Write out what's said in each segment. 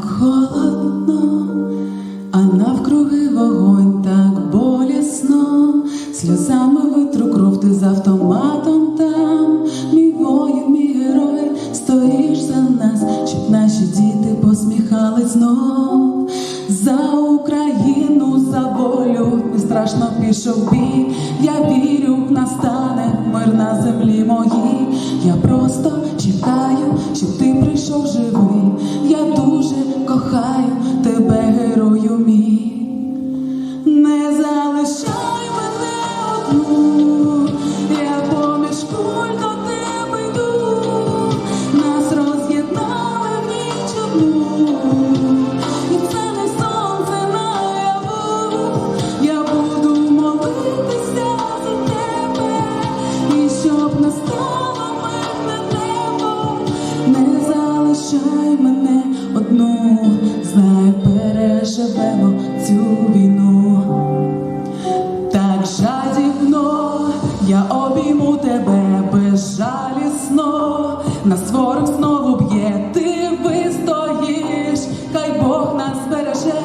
холодно, а навкруги вогонь так болісно, сльозами витру кров ти з автоматом там, мій воїн, мій герой, стоїш за нас, щоб наші діти посміхались знов. За Україну, за волю, не страшно пішов бій. Я вірю, настане мир на землі моїй. Герою мій. Не залишай мене одну, я поміж куль до тебе йду, нас роз'єднали в ніч одну, жадібно я обійму тебе безжалісно, нас ворог знову б'є, ти вистоїш, хай Бог нас береже,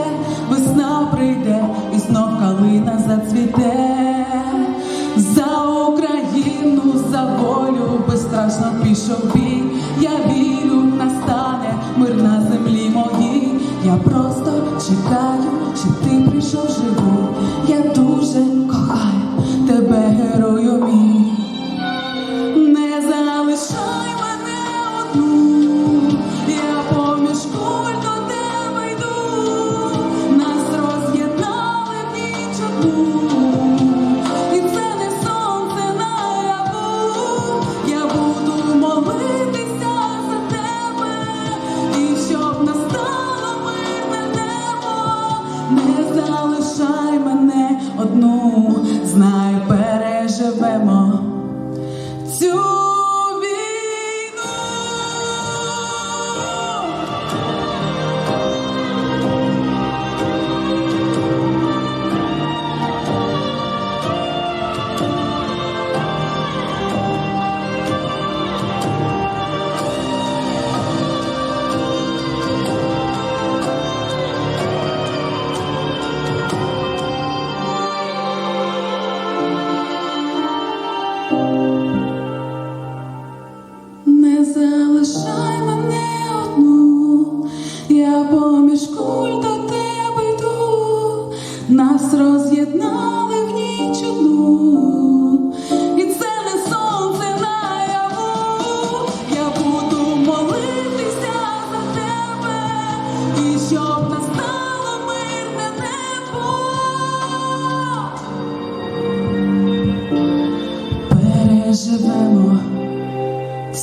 весна прийде і знов калина зацвіте. За Україну, за волю безстрашно пішов бій. Я вірю, чекаю, чи ти прийшов живий. Я дуже кохаю тебе, герою мій. Знай, переживемо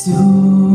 Переживемо цю